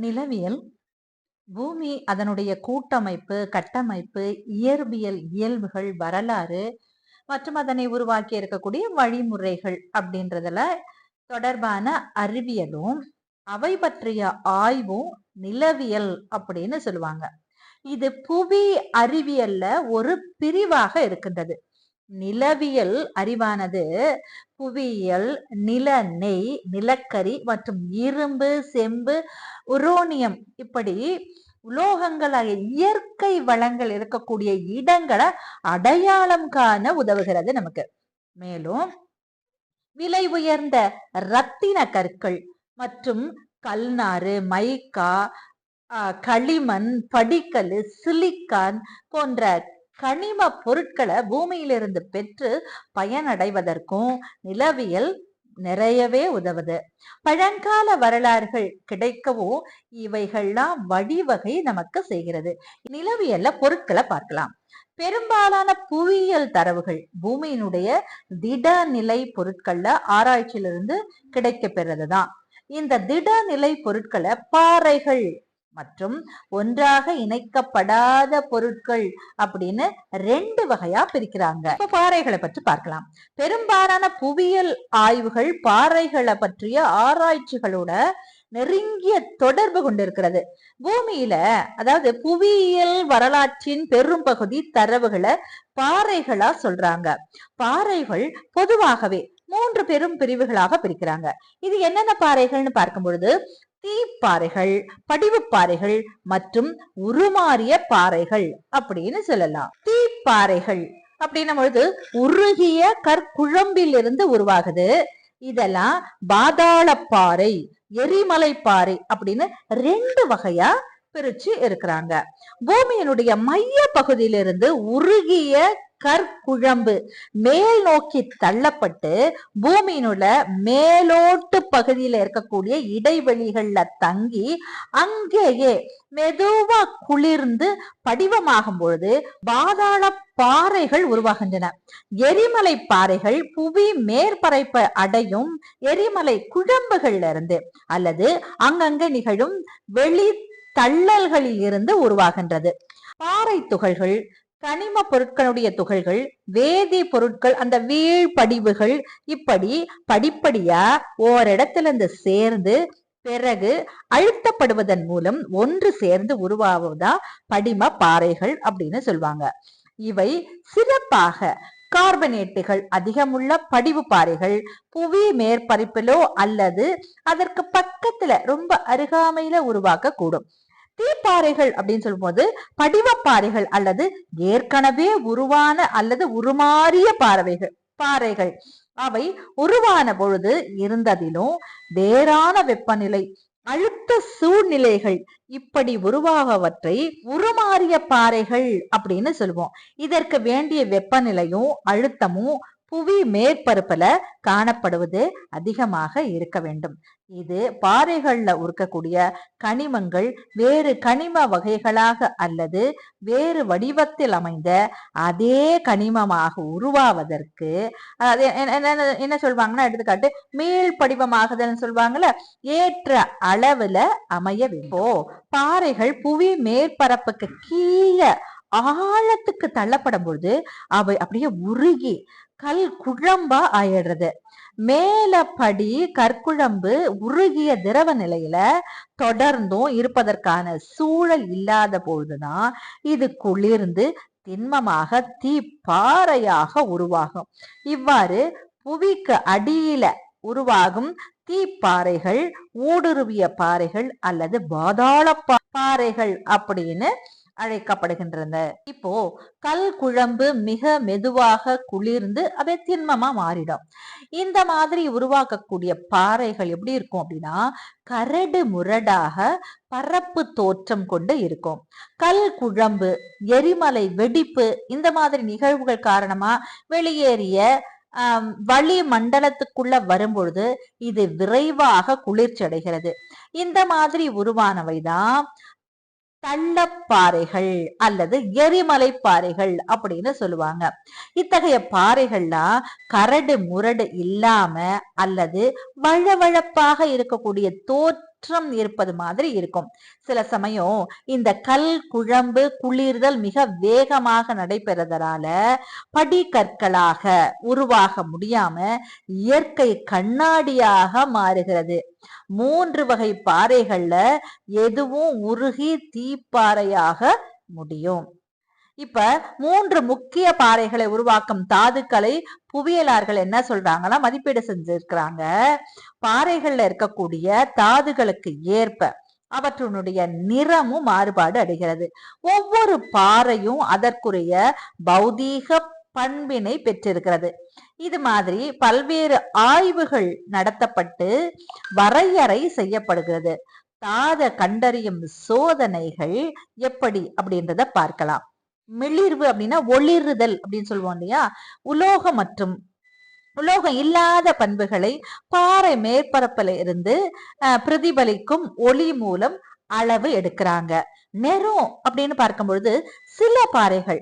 நிலவியல் பூமி அதனுடைய கூட்டமைப்பு கட்டமைப்பு இயற்பியல் இயல்புகள் வரலாறு மற்றும் அதனை உருவாக்கி இருக்கக்கூடிய வழிமுறைகள் அப்படின்றதுல தொடர்பான அறிவியலும் அவை பற்றிய ஆய்வும் நிலவியல் அப்படின்னு சொல்லுவாங்க. இது புவி அறிவியல்ல ஒரு பிரிவாக இருக்கின்றது. நிலவியல் அறிவானது புவியியல் நில நெய் நிலக்கரி மற்றும் இரும்பு செம்பு உரோனியம் இப்படி உலோகங்களாக இயற்கை வளங்கள் இருக்கக்கூடிய இடங்களை அடையாளம் காண உதவுகிறது நமக்கு. மேலும் விலை உயர்ந்த ரத்தின கற்கள் மற்றும் கல்நாறு மைக்கா களிமண் படிக்கல் சிலிக்கான் போன்ற கனிம பொருட்களை பூமியிலிருந்து பெற்று பயனடைவதற்கும் நிலவியல் நிறையவே உதவுது. பழங்கால வரலாறுகள் கிடைக்கவும் இவைகள்லாம் வழிவகை நமக்கு செய்கிறது. நிலவியல்ல பொருட்களை பார்க்கலாம். பெரும்பாலான புவியியல் தரவுகள் பூமியினுடைய திடநிலை பொருட்கள்ல ஆராய்ச்சியிலிருந்து கிடைக்க பெறதுதான் இந்த திடநிலை பொருட்களை பாறைகள் மற்றும் ஒன்றாக இணைக்கப்படாத பொருட்கள் அப்படின்னு ரெண்டு வகையா பிரிக்கிறாங்க. இப்ப பாறைகளை பற்றி பார்க்கலாம். பெரும்பாலான புவியியல் ஆய்வுகள் பாறைகளை பற்றிய ஆராய்ச்சிகளோட நெருங்கிய தொடர்பு கொண்டிருக்கிறது. பூமியில அதாவது புவியியல் வரலாற்றின் பெரும் பகுதி தரவுகளை பாறைகளா சொல்றாங்க. பாறைகள் பொதுவாகவே மூன்று பெரும் பிரிவுகளாக பிரிக்கிறாங்க. இது என்னென்ன பாறைகள்னு பார்க்கும் பொழுது தீப்பாறைகள் படிவுப்பாறைகள் மற்றும் உருமாறிய பாறைகள் அப்படின்னு சொல்லலாம். தீப்பாறைகள் அப்படின்னும் பொழுது உருகிய கற்குழம்பிலிருந்து உருவாகுது. இதெல்லாம் பாதாளப்பாறை எரிமலை பாறை அப்படின்னு ரெண்டு வகையா பிரிச்சு இருக்கிறாங்க. பூமியினுடைய மைய பகுதியிலிருந்து உருகிய கற்குழம்பு. மேல் நோக்கி தள்ளப்பட்டு பூமியினுள்ள மேலோட்டு பகுதியில இருக்கக்கூடிய இடைவெளிகள்ல தங்கி அங்கேயே மெதுவா குளிர்ந்து படிவமாகும் பொழுது பாதாள பாறைகள் உருவாகின்றன. எரிமலை பாறைகள் புவி மேற்பரப்பை அடையும் எரிமலை குழம்புகள்ல இருந்து அல்லது அங்கங்க நிகழும் வெளி தள்ளல்களில் இருந்து உருவாகின்றது. பாறை துகள்கள் கனிம பொருட்களுடைய துகள்கள் வேதி பொருட்கள் அந்த வீழ் படிவுகள் இப்படி படிப்படியா ஓரிடத்துல இருந்து சேர்ந்து பிறகு அழுத்தப்படுவதன் மூலம் ஒன்று சேர்ந்து உருவாவதா படிம பாறைகள் அப்படின்னு சொல்லுவாங்க. இவை சிறப்பாக கார்பனேட்டுகள் அதிகமுள்ள படிவு பாறைகள் புவி மேற்பரப்பிலோ அல்லது அதற்கு பக்கத்துல ரொம்ப அருகாமையில உருவாக்க கூடும் தீப்பாறைகள் அப்படின்னு சொல்லும்போது படிவப்பாறைகள் அல்லது ஏற்கனவே உருவான அல்லது உருமாறிய பாறைகள் பாறைகள். அவை உருவான பொழுது இருந்ததிலும் வேறான வெப்பநிலை அழுத்த சூழ்நிலைகள் இப்படி உருவாகவற்றை உருமாறிய பாறைகள் அப்படின்னு சொல்லுவோம். இதற்கு வேண்டிய வெப்பநிலையும் அழுத்தமும் புவி மேற்பரப்புல காணப்படுவது அதிகமாக இருக்க வேண்டும். இது பாறைகள்ல இருக்கக்கூடிய கனிமங்கள் வேறு கனிம வகைகளாக அல்லது வேறு வடிவத்தில் அமைந்த அதே கனிமமாக உருவாவதற்கு என்ன சொல்வாங்கன்னா எடுத்துக்காட்டு மீள் படிவமாகுதல்னு சொல்லுவாங்கல்ல ஏற்ற அளவுல அமைய வேண்டும். பாறைகள் புவி மேற்பரப்புக்கு கீழே ஆழத்துக்கு தள்ளப்படும் பொழுது அவை அப்படியே உருகி கல் குழம்பா ஆயிடுறது. மேலப்படி கற்குழம்பு உருகிய திரவ நிலையில தொடர்ந்தும் இருப்பதற்கான சூழல் இல்லாத பொழுதுதான் இது குளிர்ந்து திண்மமாக தீ பாறையாக உருவாகும். இவ்வாறு புவிக்கு அடியில உருவாகும் தீப்பாறைகள் ஊடுருவிய பாறைகள் அல்லது பாதாள பாறைகள் அப்படின்னு அழைக்கப்படுகின்றன. இப்போ கல் குழம்பு மிக மெதுவாக குளிர்ந்து அவை திண்மமா மாறிடும். இந்த மாதிரி உருவாக்கக்கூடிய பாறைகள் எப்படி இருக்கும் அப்படின்னா கரடு முரடாக பரப்பு தோற்றம் கொண்டு இருக்கும். கல் குழம்பு எரிமலை வெடிப்பு இந்த மாதிரி நிகழ்வுகள் காரணமா வெளியேறிய வளி மண்டலத்துக்குள்ள வரும்பொழுது இது விரைவாக குளிர்ச்சி அடைகிறது இந்த மாதிரி உருவானவைதான் தள்ளப்பாறைகள் அல்லது எரிமலை பாறைகள் அப்படின்னு சொல்லுவாங்க. இத்தகைய பாறைகள்லாம் கரடு முரடு இல்லாம அல்லது வழவழப்பாக இருக்கக்கூடிய தோற்ற குற்றம் இருப்பது மாதிரி இருக்கும். சில சமயம் இந்த கல் குழம்பு குளிர்தல் மிக வேகமாக நடைபெறதனால படிக்கற்களாக உருவாக முடியாம இயற்கை கண்ணாடியாக மாறுகிறது. மூன்று வகை பாறைகள்ல எதுவும் உருகி தீப்பாறையாக முடியும். இப்ப மூன்று முக்கிய பாறைகளை உருவாக்கும் தாதுக்களை புவியலார்கள் என்ன சொல்றாங்கன்னா மதிப்பீடு செஞ்சிருக்கிறாங்க. பாறைகள்ல இருக்கக்கூடிய தாதுகளுக்கு ஏற்ப அவற்றினுடைய நிறமும் மாறுபாடு அடைகிறது. ஒவ்வொரு பாறையும் அதற்குரிய பௌதீக பண்பினை பெற்றிருக்கிறது. இது மாதிரி பல்வேறு ஆய்வுகள் நடத்தப்பட்டு வரையறை செய்யப்படுகிறது. தாத கண்டறியும் சோதனைகள் எப்படி அப்படின்றத பார்க்கலாம். மிளிர்வு அப்படின்னா ஒளிருதல் அப்படின்னு சொல்லுவோம் இல்லையா? உலோகம் மற்றும் உலோகம் இல்லாத பண்புகளை பாறை மேற்பரப்பில் இருந்து பிரதிபலிக்கும் ஒளி மூலம் அளவு எடுக்கிறாங்க. நிறம் அப்படின்னு பார்க்கும் பொழுது சில பாறைகள்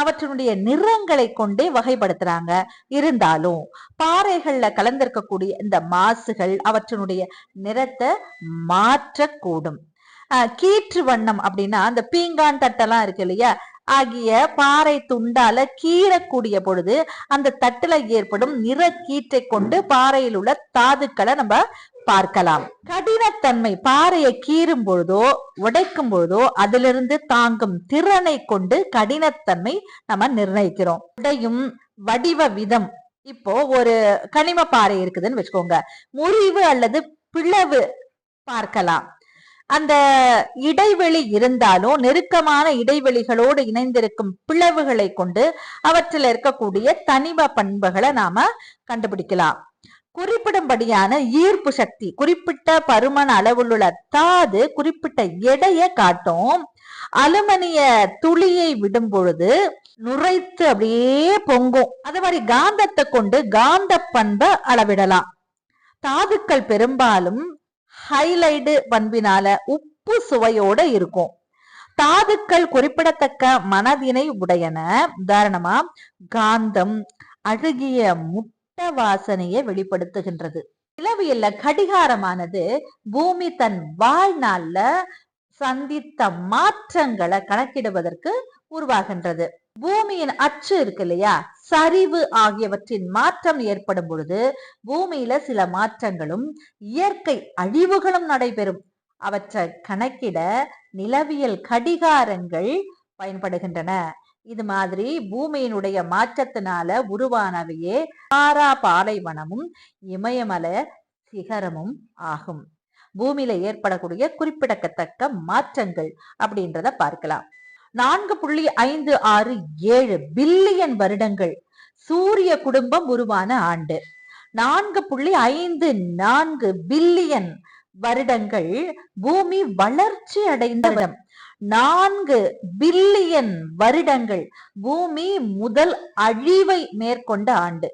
அவற்றினுடைய நிறங்களை கொண்டே வகைப்படுத்துறாங்க. இருந்தாலும் பாறைகள்ல கலந்திருக்கக்கூடிய இந்த மாசுகள் அவற்றினுடைய நிறத்தை மாற்றக்கூடும். கீற்று வண்ணம் அப்படின்னா அந்த பீங்கான் தட்டெல்லாம் இருக்கு இல்லையா? ஆகிய பாறை துண்டால கீறக்கூடிய பொழுது அந்த தட்டுல ஏற்படும் நிற கீற்றை கொண்டு பாறையில் உள்ள தாதுக்களை நம்ம பார்க்கலாம். கடினத்தன்மை பாறையை கீறும் பொழுதோ உடைக்கும் பொழுதோ அதிலிருந்து தாங்கும் திறனை கொண்டு கடினத்தன்மை நம்ம நிர்ணயிக்கிறோம். உடையும் வடிவ விதம் இப்போ ஒரு கனிம பாறை இருக்குதுன்னு வச்சுக்கோங்க. முறிவு அல்லது பிளவு பார்க்கலாம். அந்த இடைவெளி இருந்தாலும் நெருக்கமான இடைவெளிகளோடு இணைந்திருக்கும் பிளவுகளை கொண்டு அவற்றில் இருக்கக்கூடிய தனிம பண்புகளை நாம கண்டுபிடிக்கலாம். குறிப்பிடும்படியான ஈர்ப்பு சக்தி குறிப்பிட்ட பருமன அளவுள்ள தாது குறிப்பிட்ட எடையை காட்டும். அலுமினிய துளியை விடும் பொழுது நுரைத்து அப்படியே பொங்கும். அது மாதிரி காந்தத்தை கொண்டு காந்த பண்பை அளவிடலாம். தாதுக்கள் பெரும்பாலும் ஹைலைடு பண்பினால உப்பு சுவையோட இருக்கும். தாதுக்கள் குறிப்பிடத்தக்க மனதினை உடையன. உதாரணமா காந்தம் அழுகிய முட்டை வாசனையை வெளிப்படுத்துகின்றது. நிலவியல்ல கடிகாரமானது பூமி தன் வாழ்நாள்ல சந்தித்த மாற்றங்களை கணக்கிடுவதற்கு உருவாகின்றது. பூமியின் அச்சு இருக்கு இல்லையா? சரிவு ஆகியவற்றின் மாற்றம் ஏற்படும் பொழுது பூமியில சில மாற்றங்களும் இயற்கை அழிவுகளும் நடைபெறும். அவற்றை கணக்கிட நிலவியல் கடிகாரங்கள் பயன்படுகின்றன. இது மாதிரி பூமியினுடைய மாற்றத்தினால உருவானவையே பாரா பாலைவனமும் இமயமல சிகரமும் ஆகும். பூமியில ஏற்படக்கூடிய குறிப்பிடத்தக்க மாற்றங்கள் அப்படின்றத பார்க்கலாம். நான்கு புள்ளி ஐந்து ஆறு ஏழு பில்லியன் வருடங்கள் சூரிய குடும்பம் உருவான ஆண்டு. நான்கு புள்ளி ஐந்து நான்கு பில்லியன் வருடங்கள் பூமி வளர்ச்சி அடைந்த இடம் நான்கு பில்லியன் வருடங்கள் பூமி முதல் அழிவை மேற்கொண்ட ஆண்டு.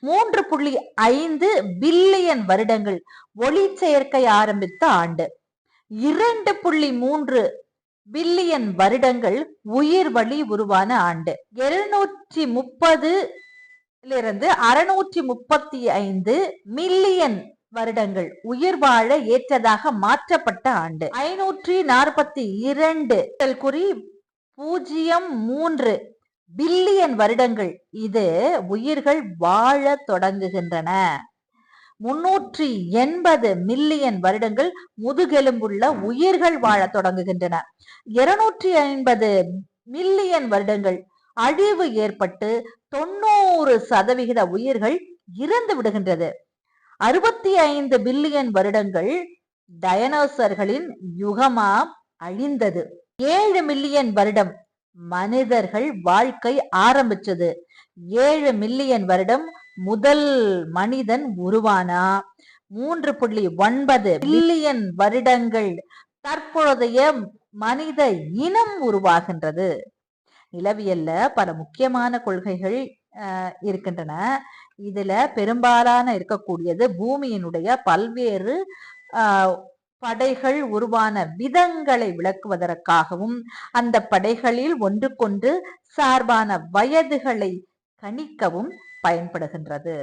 மூன்று புள்ளி ஐந்து பில்லியன் வருடங்கள் ஒளி செயற்கை ஆரம்பித்த ஆண்டு. இரண்டு புள்ளி மூன்று பில்லியன் வருடங்கள் உயிர் வழி உருவான ஆண்டு. எழுநூற்றி முப்பது இருந்து அறுநூற்றி முப்பத்தி ஐந்து மில்லியன் வருடங்கள் உயிர் வாழ ஏற்றதாக மாற்றப்பட்ட ஆண்டு. ஐநூற்றி நாற்பத்தி இரண்டு குறி பூஜ்ஜியம் மூன்று பில்லியன் வருடங்கள் இது உயிர்கள் வாழ தொடங்குகின்றன. முன்னூற்றி எண்பது மில்லியன் வருடங்கள் முதுகெலும்புள்ள உயிர்கள் வாழ தொடங்குகின்றன. இருநூற்றி ஐம்பது மில்லியன் வருடங்கள் அழிவு ஏற்பட்டு தொண்ணூறு சதவிகித உயிர்கள் இறந்து விடுகின்றது. அறுபத்தி ஐந்து பில்லியன் வருடங்கள் டயனோசர்களின் யுகமா அழிந்தது. ஏழு மில்லியன் வருடம் மனிதர்கள் வாழ்க்கை ஆரம்பிச்சது. ஏழு மில்லியன் வருடம் முதல் மனிதன் உருவானா? மூன்று புள்ளி ஒன்பது பில்லியன் வருடங்கள் தற்பொழுதைய மனித இனம் உருவாகின்றது. நிலவியல்ல பல முக்கியமான கொள்கைகள் இருக்கின்றன. இதுல பெரும்பாலான இருக்கக்கூடியது பூமியினுடைய பல்வேறு படைகள் உருவான விதங்களை விளக்குவதற்காகவும் அந்த படைகளில் ஒன்றுக்கொன்று சார்பான வயதுகளை கணிக்கவும் பயன்படுகின்றது.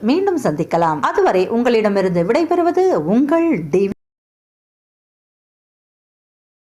மீண்டும் சந்திக்கலாம். அதுவரை உங்களிடமிருந்து விடைபெறுவது உங்கள் டி